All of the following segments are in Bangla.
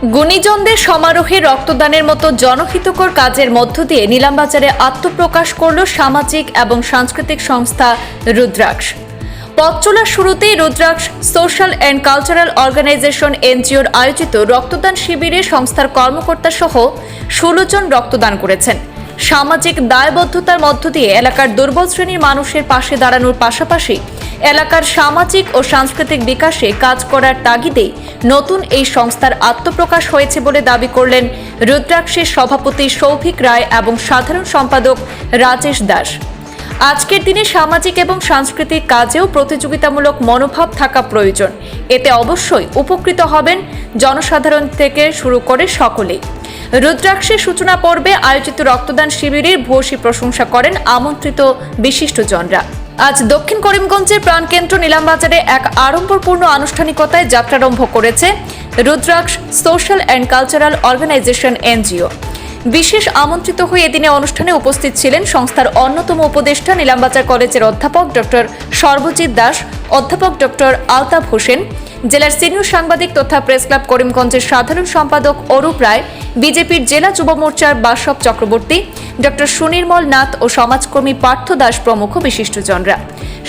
গুণীজনদের সমারোহে রক্তদানের মতো জনহিতকর কাজের মধ্য দিয়ে নিলামবাজারে আত্মপ্রকাশ করল সামাজিক এবং সাংস্কৃতিক সংস্থা রুদ্রাক্ষ। পথ চলার শুরুতেই Rudraksha social and cultural organisation এনজিওর আয়োজিত রক্তদান শিবিরে সংস্থার কর্মকর্তা সহ ষোলো জন রক্তদান করেছেন। সামাজিক দায়বদ্ধতার মধ্য দিয়ে এলাকার দুর্বল শ্রেণির মানুষের পাশে দাঁড়ানোর পাশাপাশি এলাকার সামাজিক ও সাংস্কৃতিক বিকাশে কাজ করার তাগিদে নতুন এই সংস্থার আত্মপ্রকাশ হয়েছে বলে দাবি করলেন রুদ্রাক্ষের সভাপতি সৌভিক রায় এবং সাধারণ সম্পাদক রাজেশ দাস। আজকের দিনে সামাজিক এবং সাংস্কৃতিক কাজেও প্রতিযোগিতামূলক মনোভাব থাকা প্রয়োজন। এতে অবশ্যই উপকৃত হবেন জনসাধারণ থেকে শুরু করে সকলেই রুদ্রাক্ষের সূচনা পর্বে আয়োজিত রক্তদান শিবিরের ভূয়সী প্রশংসা করেন আমন্ত্রিত বিশিষ্টজনরা। আজ দক্ষিণ করিমগঞ্জের প্রাণকেন্দ্র নিলামবাজারে এক আড়ম্বরপূর্ণ আনুষ্ঠানিকতায় যাত্রারম্ভ করেছে Rudraksha social and cultural organisation NGO. বিশেষ আমন্ত্রিত হয়ে এদিনে অনুষ্ঠানে উপস্থিত ছিলেন সংস্থার অন্যতম উপদেষ্টা নীলামবাজার কলেজের অধ্যাপক ডক্টর সর্বজিৎ দাস অধ্যাপক ডক্টর আলতাফ হোসেন, জেলার সিনিয়র সাংবাদিক তথা প্রেস ক্লাব করিমগঞ্জের সাধারণ সম্পাদক অরূপ রায়, বিজেপির জেলা যুব মোর্চার বাসব চক্রবর্তী, ডক্টর সুনির্মল নাথ ও সমাজকর্মী পার্থ দাস প্রমুখ বিশিষ্টজনরা।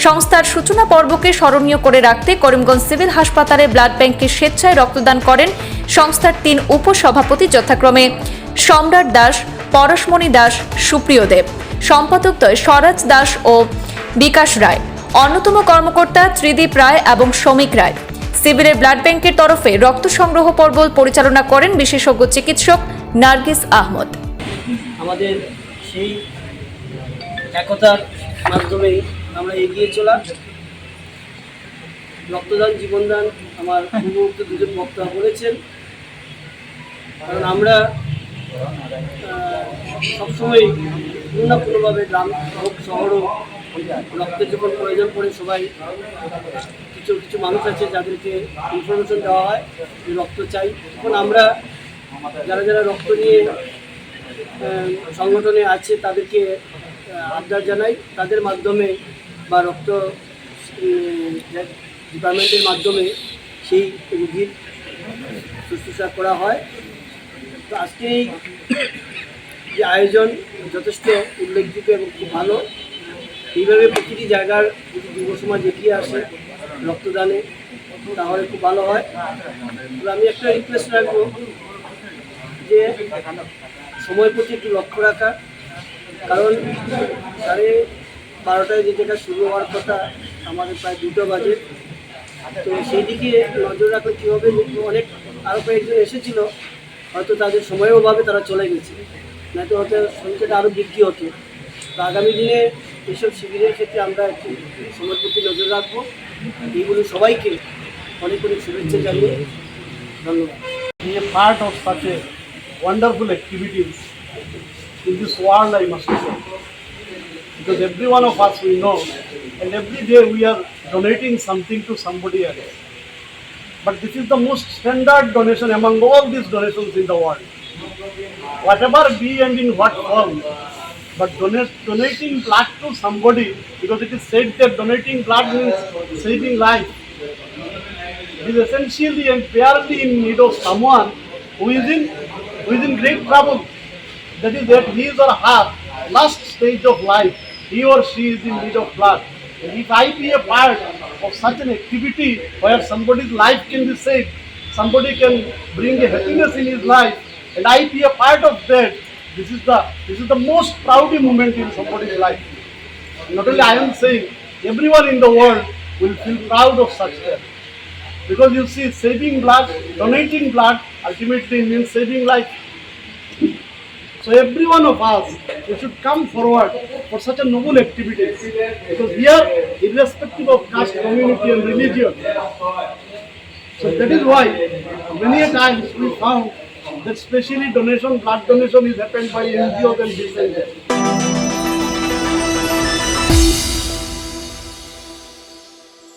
সংস্থার সূচনা পর্বকে স্মরণীয় করে রাখতে করিমগঞ্জ সিভিল হাসপাতালে ব্লাড ব্যাংকে স্বেচ্ছায় রক্তদান করেন সংস্থার তিন উপসভাপতি, যথাক্রমে সম্রাট দাস, পরশমণি দাস, সুপ্রিয় দেব। সম্পাদকদ্বয় স্বরাজ দাস ও বিকাশ রায়। অন্যতম কর্মকর্তা ত্রিদীপ রায় এবং শ্রমিক রায়। সিভিলের ব্লাড ব্যাংকের তরফে রক্ত সংগ্রহ পর্ব পরিচালনা করেন বিশেষজ্ঞ চিকিৎসক নার্গিস আহমদ। আমাদের সেই একতার মাধ্যমেই আমরা এগিয়ে চলা। রক্তদান, জীবনদান আমার পূর্ববর্ত দুজন বক্তা বলেছেন। কারণ আমরা সবসময় কোনো না কোনোভাবে গ্রাম হোক, শহর হোক রক্তের যখন প্রয়োজন পড়ে সবাই, কিছু কিছু মানুষ আছে যাদেরকে ইনফরমেশন দেওয়া হয় যে রক্ত চাই। তখন আমরা যারা যারা রক্ত নিয়ে সংগঠনে আছে তাদেরকে আবদার জানাই। তাদের মাধ্যমে বা রক্ত ডিপার্টমেন্টের মাধ্যমে সেই রুগীর শুশ্রূষা করা হয়। তো আজকে এই যে আয়োজন যথেষ্ট উল্লেখযোগ্য এবং খুব ভালো। এইভাবে প্রতিটি জায়গার যদি যুব সমাজ এগিয়ে আসে রক্তদানে, তাহলে খুব ভালো হয়। তবে আমি একটা রিকোয়েস্ট রাখব যে সময় প্রতি একটু লক্ষ্য রাখা, কারণ সাড়ে বারোটায় যে জায়গা শুরু হওয়ার কথা, আমাদের প্রায় দুটো বাজে। তো সেই দিকে নজর রাখলে কী হবে অনেক আরও কয়েকজন এসেছিল, হয়তো তাদের সময়ের অভাবে তারা চলে গেছে। নয়তো হয়তো সংখ্যাটা আরও বৃদ্ধি হতো। তো আগামী দিনে এসব শিবিরের ক্ষেত্রে আমরা একটু সময়ের প্রতি নজর রাখবো এইগুলো সবাইকে অনেক অনেক শুভেচ্ছা জানিয়ে ধন্যবাদ be a part of such a wonderful activities in this world, I must say. Because every one of us we know, and every day we are donating something to somebody else. But this is the most standard donation among all these donations in the world. Whatever be and in what form, but donate, donating blood to somebody, because it is said that donating blood means saving life is essentially and barely in need of someone who is in who is in great trouble. That is at his or her last stage of life, he or she is in need of blood. And if I be a part of such an activity where somebody's life can be saved, somebody can bring a happiness in his life, and I be a part of that, this is the this is the most proud moment in somebody's life. Not only I am saying, everyone in the world will feel proud of such that. Because you see, saving blood, donating blood ultimately means saving life. So every one of us, we should come forward for such a noble activity. Because we are irrespective of caste, community and religion. So that is why many a times we found that specially donation, blood donation is happened by NGOs and this and that.